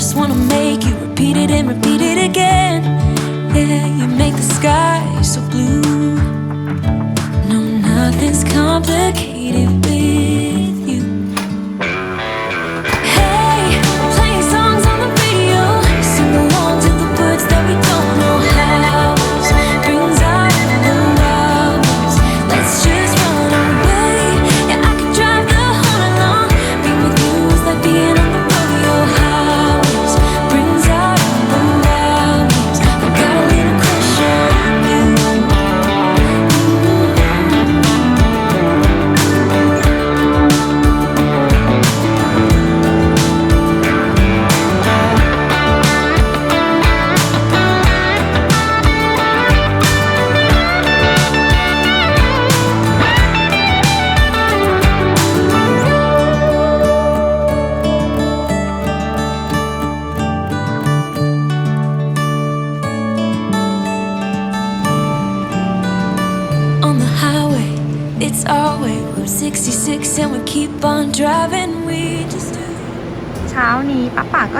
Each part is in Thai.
just wanna make you repeat it and repeat it again. Yeah, you make the sky so blue. No, nothing's complicated with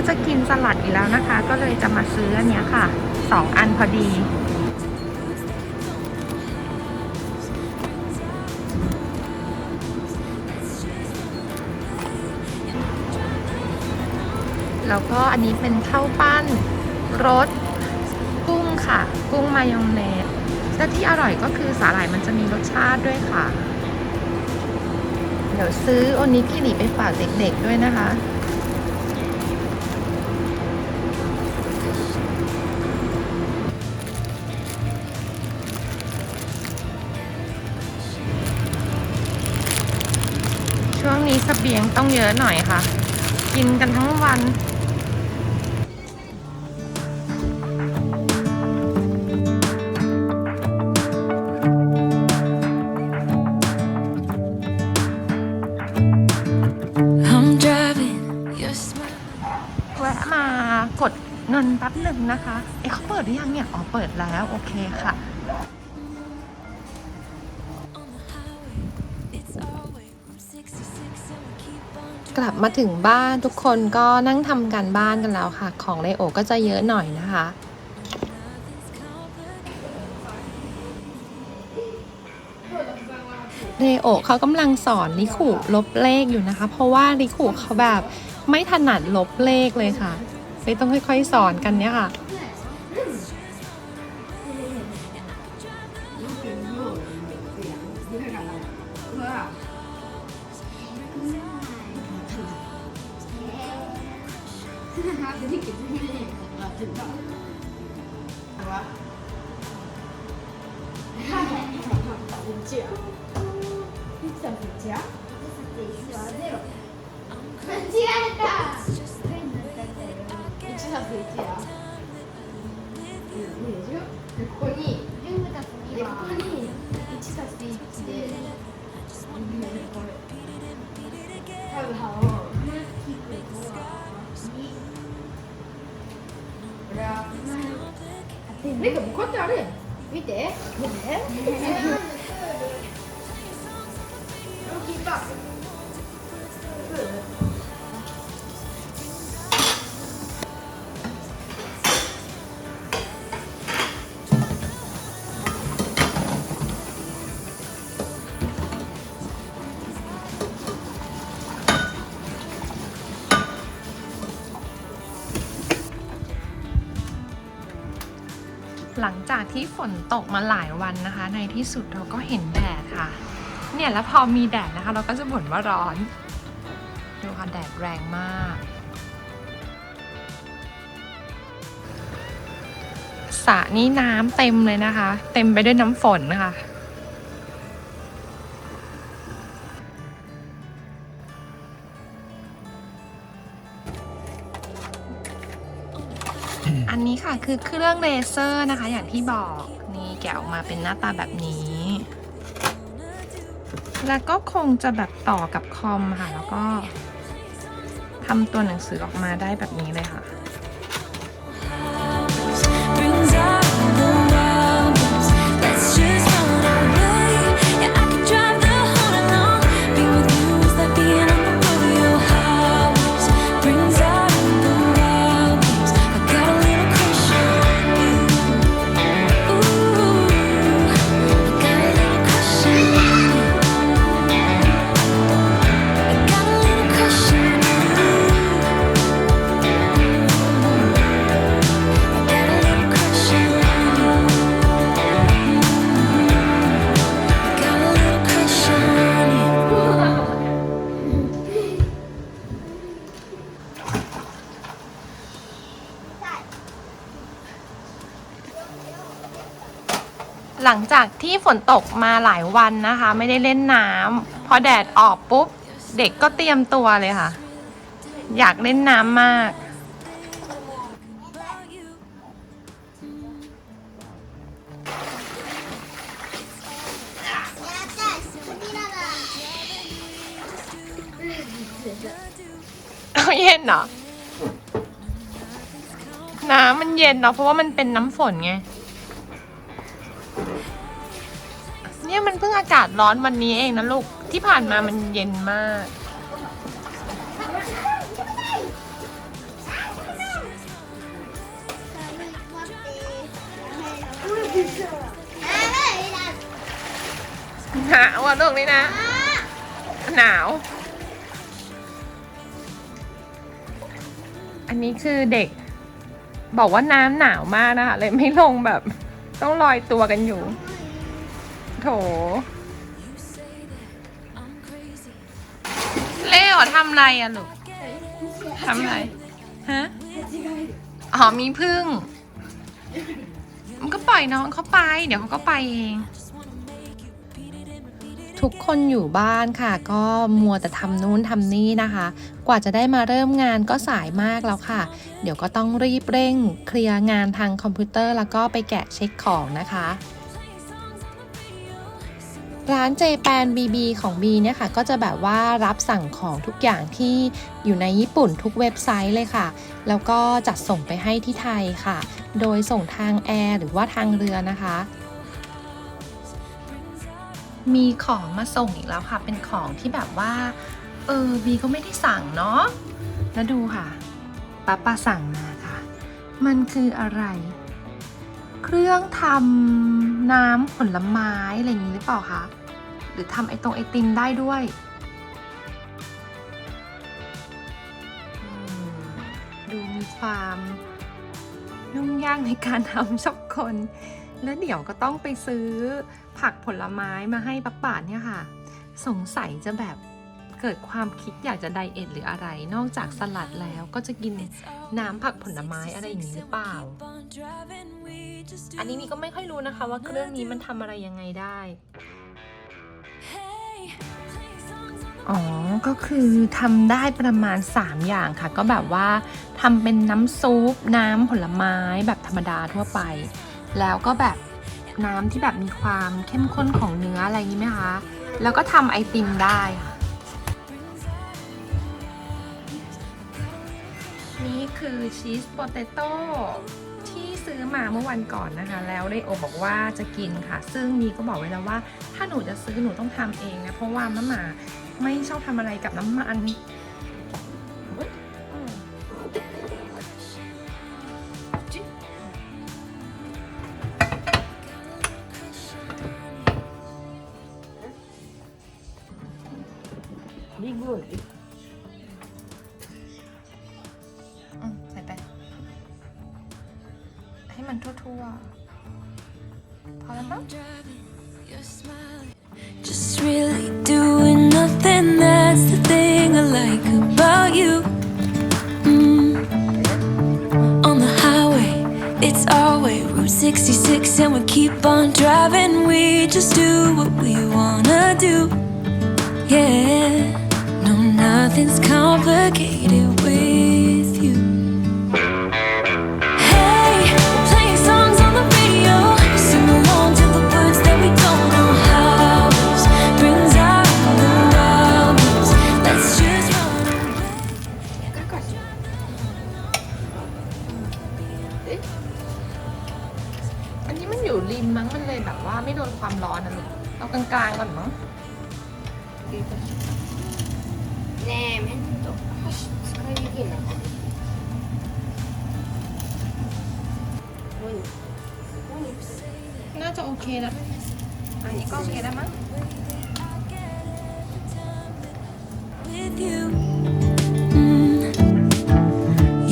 ก็จะกินสลัดอีกแล้วนะคะ ก็เลยจะมาซื้ออันนี้ค่ะสองอันพอดี แล้วก็อันนี้เป็นข้าวปั้นรสกุ้งค่ะ กุ้งมายองเนสและที่อร่อยก็คือสาหร่ายมันจะมีรสชาติด้วยค่ะ เดี๋ยวซื้อโอนิกิริไปฝากเด็กๆด้วยนะคะ เสบียงต้องเยอะหน่อยค่ะ กินกันทั้งวัน I'm driving. Your smile. แวะมากดเงินแป๊บหนึ่งนะคะ เอ๊ะเขาเปิดหรือยังเนี่ย อ๋อ เปิดแล้ว โอเคค่ะ กลับมาถึงบ้านทุกคนก็นั่งทำการบ้านกันแล้วค่ะ ของเลโอก็จะเยอะหน่อยนะคะเลโอเขากำลังสอนลิคุลบเลขอยู่นะคะ เพราะว่าลิคุเขาแบบไม่ถนัดลบเลขเลยค่ะเลยต้องค่อยๆสอนกันเนี่ยค่ะ 생기기 때문에 아 진짜? 뭐야? 김치야? 흑삼 김치야? なん。かもうこうやって。あるやん見て。見て。大きい ที่ฝนตกมาหลายวันนะคะ ในที่สุดเราก็เห็นแดดค่ะ เนี่ยแล้วพอมีแดดนะคะ เราก็จะบ่นว่าร้อน ดูค่ะแดดแรงมาก สระนี้น้ำเต็มเลยนะคะ เต็มไปด้วยน้ำฝนนะคะ ค่ะคือเครื่องเลเซอร์นะคะ อย่างที่บอกนี่แกะออกมาเป็นหน้าตาแบบนี้ แล้วก็คงจะแบบต่อกับคอมค่ะ แล้วก็ทำตัวหนังสือออกมาได้แบบนี้เลยค่ะ ลังจากที่ฝนตกมาหลายวันนะคะ ไม่ได้เล่นน้ำพอแดดออกปุ๊บ เด็กก็เตรียมตัวเลยค่ะ อยากเล่นน้ำมาก เอาเย็นเหรอ น้ำมันเย็นเนาะเพราะว่ามันเป็นน้ำฝนไง มันเพิ่งอากาศร้อนวันนี้เองนะลูก ที่ผ่านมามันเย็นมาก หนาวอะลูกนี่นะ หนาว อันนี้คือเด็ก บอกว่าน้ำหนาวมากนะคะเลยไม่ลงแบบ ต้องลอยตัวกันอยู่ โถ เล่อทำไรอะลูกทำไร ฮะ อ๋อมีพึ่ง มันก็ปล่อยน้องเขาไป เดี๋ยวเขาก็ไปเองทุกคนอยู่บ้านค่ะ ก็มัวแต่ทำนู้นทำนี่นะคะ กว่าจะได้มาเริ่มงานก็สายมากแล้วค่ะ เดี๋ยวก็ต้องรีบเร่ง เคลียร์งานทางคอมพิวเตอร์แล้วก็ไปแกะเช็คของนะคะ ร้านเจแปน BB ของ B เนี่ยค่ะ ก็จะแบบว่ารับสั่งของทุกอย่างที่อยู่ในญี่ปุ่นทุกเว็บไซต์เลยค่ะ แล้วก็จัดส่งไปให้ที่ไทยค่ะ โดยส่งทางแอร์หรือว่าทางเรือนะคะ มีของมาส่งอีกแล้วค่ะ เป็นของที่แบบว่า เออบีก็ไม่ได้สั่งเนาะแล้วดูค่ะป้าป้าสั่งมาค่ะ มันคืออะไร เครื่องทำน้ำผลไม้อะไรอย่างนี้หรือเปล่าคะ หรือทำไอตรงไอติมได้ด้วยอืมดูมีความยุ่งยากในการทำสักคน แล้วเดี๋ยวก็ต้องไปซื้อผักผลไม้มาให้ปักป่านเนี่ยค่ะ สงสัยจะแบบเกิดความคิดอยากจะไดเอทหรืออะไร นอกจากสลัดแล้วก็จะกินน้ำผักผลไม้อะไรอย่างนี้หรือเปล่า อันนี้มีก็ไม่ค่อยรู้นะคะว่าเครื่องนี้มันทำอะไรยังไงได้ อ๋อ ก็คือทำได้ประมาณ 3 อย่างค่ะ ก็แบบว่าทำเป็นน้ำซุป น้ำผลไม้แบบธรรมดาทั่วไป แล้วก็แบบน้ำที่แบบมีความเข้มข้นของเนื้ออะไรนี้ไหมคะ แล้วก็ทำไอติมได้ค่ะ นี่คือชีสโปเตโต้ที่ซื้อมาเมื่อวันก่อนนะคะ แล้วได้โอบอกว่าจะกินค่ะ ซึ่งมีก็บอกไว้แล้วว่า ถ้าหนูจะซื้อหนูต้องทำเองนะ เพราะว่าน้ำหมาไม่ชอบทำอะไรกับน้ำมัน 66, and we keep on driving. We just do what we wanna do. Yeah, no, nothing's complicated with you. ไม่โดนความร้อนนะลูกเอากลางๆก่อนมั้งแน่ไม่ตกเคยได้กินอะน่าจะโอเคนะอันนี้ก็โอเคแล้วมั้ง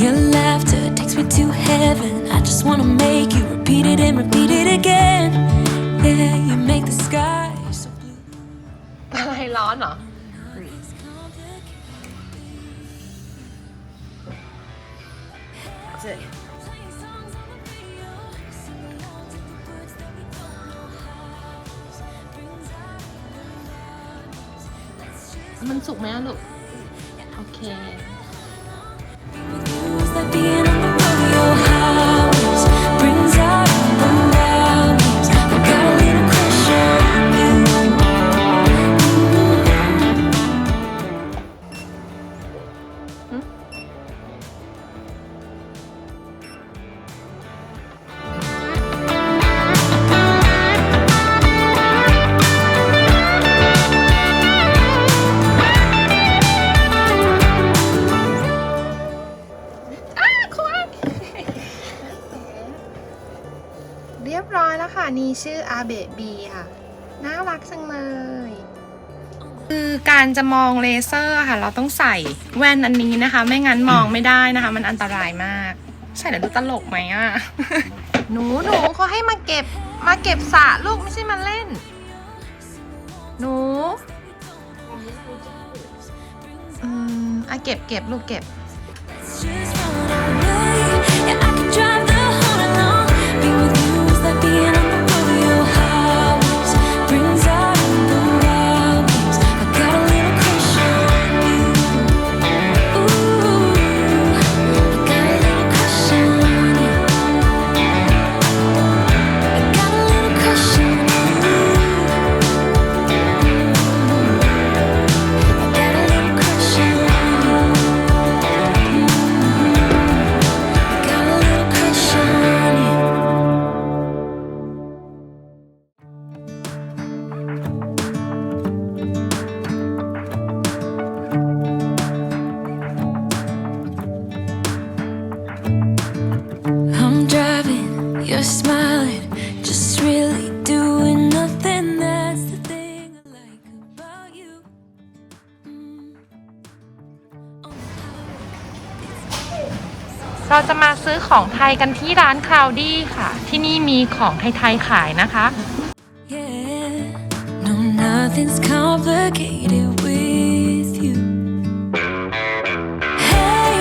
Your laughter takes me to heaven. I just wanna make you repeat it and repeat it again. Yeah, you make the sky so blue. อะไรร้อนเหรอ熱いมันสุกไหมอะลูก โอเค ออาเบะบีค่ะ น่ารักจังเลย คือการจะมองเลเซอร์ค่ะ เราต้องใส่แว่นอันนี้นะคะ ไม่งั้นมองไม่ได้นะคะ มันอันตรายมากใส่แล้วดูตลกไหมอะ หนูหนูเขาให้มาเก็บมาเก็บสระลูกไม่ใช่มาเล่น หนูอืมอะเก็บเก็บลูกเก็บ Let's just run away. Yeah, I เราจะมาซื้อของไทยกันที่ร้านคราวดี้ค่ะ ที่นี่มีของไทยๆขายนะคะ Yeah, no, nothing's complicated with you. Hey,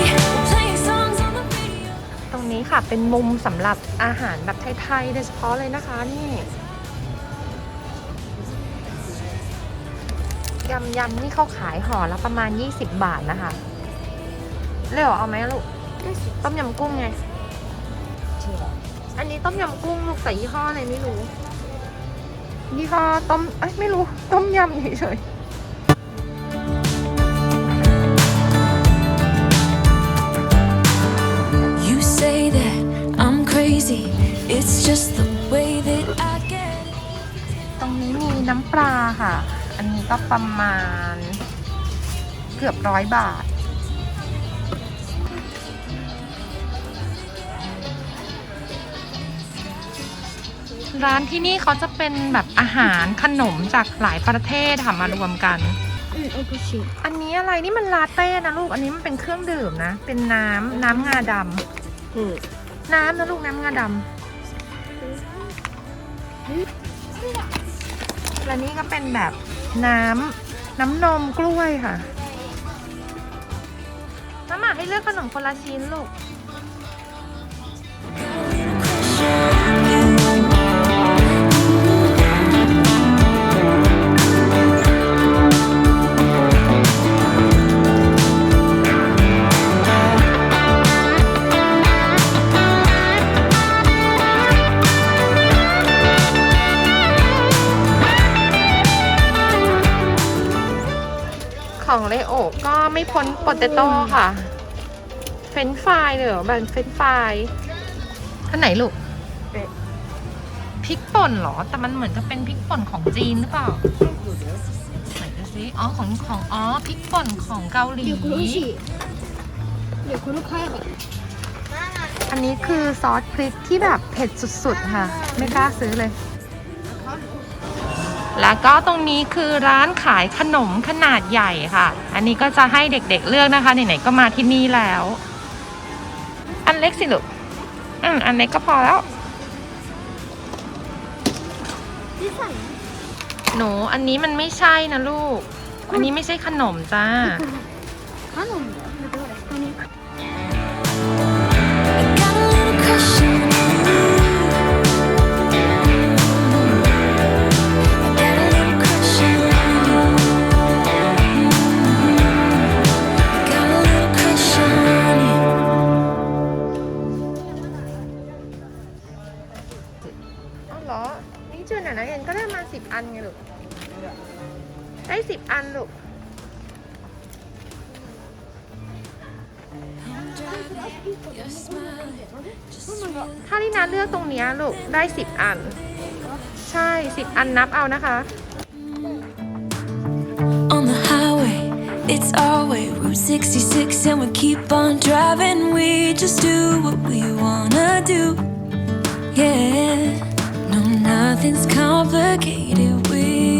playing songs on the radio. ตรงนี้ค่ะเป็นมุมสำหรับอาหารแบบไทยๆโดยเฉพาะเลยนะคะนี่ยำยำๆนี่เขาขายห่อละประมาณ 20 บาทนะคะ เรียวเอาไหมลูก ต้มยำกุ้งไง อันนี้ต้มยำกุ้งลูกแต่ยี่ห้ออะไรไม่รู้ยี่ห้อต้มเอ้ยไม่รู้ ต้มยำเฉยๆ You say that I'm crazy. It's just the way that I get it. ตรงนี้มีน้ำปลาค่ะ อันนี้ก็ประมาณเกือบร้อยบาท ร้านที่นี่เขาจะเป็นแบบอาหารขนมจากหลายประเทศค่ะมารวมกัน อืมโอเคชิอันนี้อะไรนี่มันลาเต้นะลูก อันนี้มันเป็นเครื่องดื่มนะ เป็นน้ำน้ำงาดำอืน้ำนะลูกน้ำงาดำและนี่ก็เป็นแบบน้ำน้ำนมกล้วยค่ะ น้ำหมาให้เลือกขนมคนละชิ้นลูก ของเลโอก็ไม่พ้นโปเตโต้ค่ะ เฟนฟรายเลยหรอแบบเฟนฟรายท่านไหนลูกพริกป่นเหรอ แต่มันเหมือนจะเป็นพริกป่นของจีนหรือเปล่าไหนดูสิอ๋อของของอ๋อพริกป่นของเกาหลีเดี๋ยวคุณลูกค้าแบบอันนี้คือซอสพริกที่แบบเผ็ดสุดๆค่ะ ไม่กล้าซื้อเลย แล้วก็ตรงนี้คือร้านขายขนมขนาดใหญ่ค่ะ อันนี้ก็จะให้เด็กๆเเลือกนะคะไหนๆก็มาที่นี่แล้ว อันเล็กสิลูกอืมอันเล็กก็พอแล้วหนูอันนี้มันไม่ใช่นะลูก อันนี้ไม่ใช่ขนมจ้าขนมอันนี้ เอานะคะ On the highway, it's our way, Route 66, and we keep on driving. We just do what we wanna do. Yeah, no, nothing's complicated with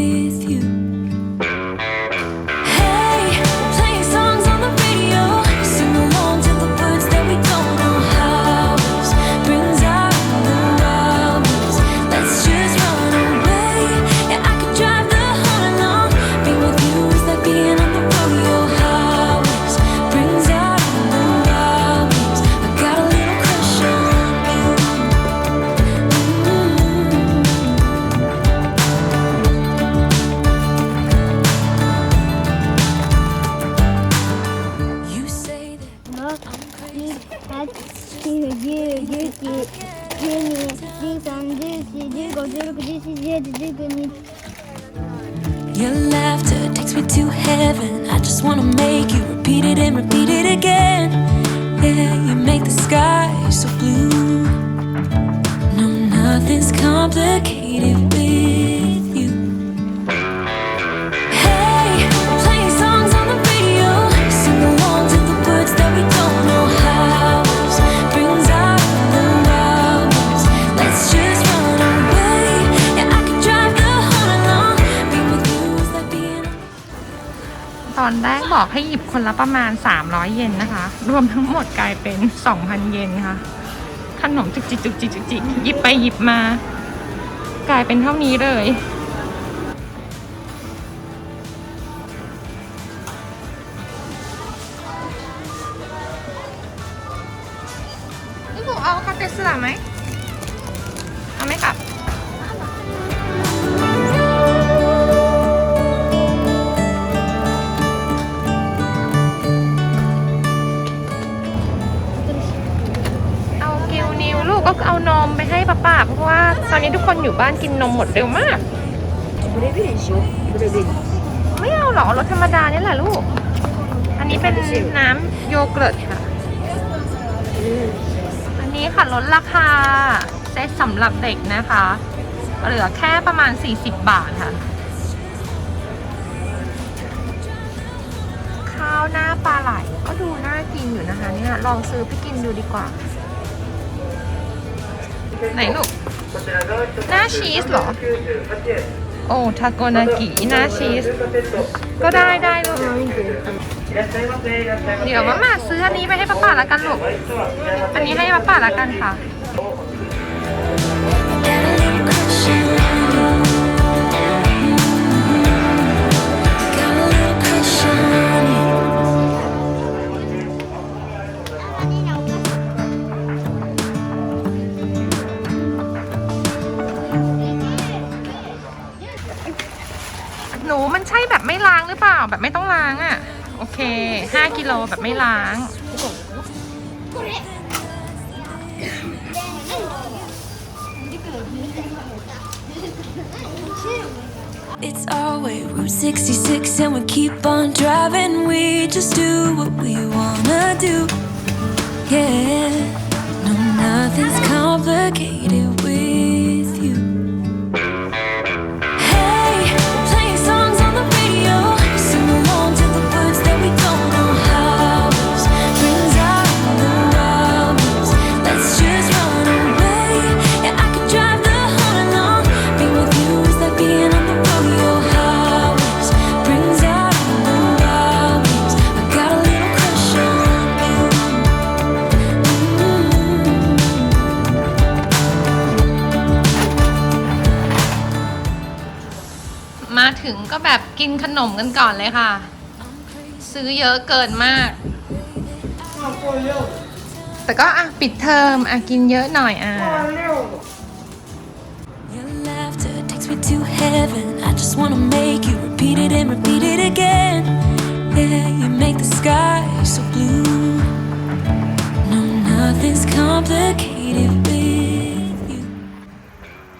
8、9、10、11、12、13、14、15、16、17、18、19、20 Your laughter takes me to heaven. I just wanna make you repeat it and repeat it again. Yeah, you make the sky so blue. No, nothing's complicated อนแรกบอกให้หยิบคนละประมาณ 300 เยนนะคะ รวมทั้งหมดกลายเป็น 2,000 เยนค่ะ ขนมจุกจิกจุกจิกจุกจิกหยิบไปหยิบมา กลายเป็นเท่านี้เลย บ้านกินนมหมดเร็วมาก ไม่เอาหรอรสธรรมดาเนี่แหละลูก อันนี้เป็นน้ำโยเกิร์ตค่ะ อันนี้ค่ะลดราคาเซตสำหรับเด็กนะคะ เหลือแค่ประมาณ 40 บาทค่ะ ข้าวหน้าปลาไหลก็ดูน่ากินอยู่นะคะเนี่ยลองซื้อไปกินดูดีกว่า ไหนลูก หน้าชีสเหรอ โอ้ทาโกนากิหน้าชีส ก็ได้ได้ลูกเดี๋ยวมาม่าซื้ออันนี้ไปให้ป้าป่าละกันลูก อันนี้ให้ป้าป่าละกันค่ะ Got a little crush It's our way, Route 66, and we keep on driving. We just do what we wanna do. Yeah, no, nothing's complicated. นขนมกันก่อนเลยค่ะ ซื้อเยอะเกินมาก แต่ก็อะปิดเทอมอะกินเยอะหน่อยอะ Your laughter takes me to heaven. I just wanna make you repeat it and repeat it again. Yeah, you make the sky so blue. No, nothing's complicated with you.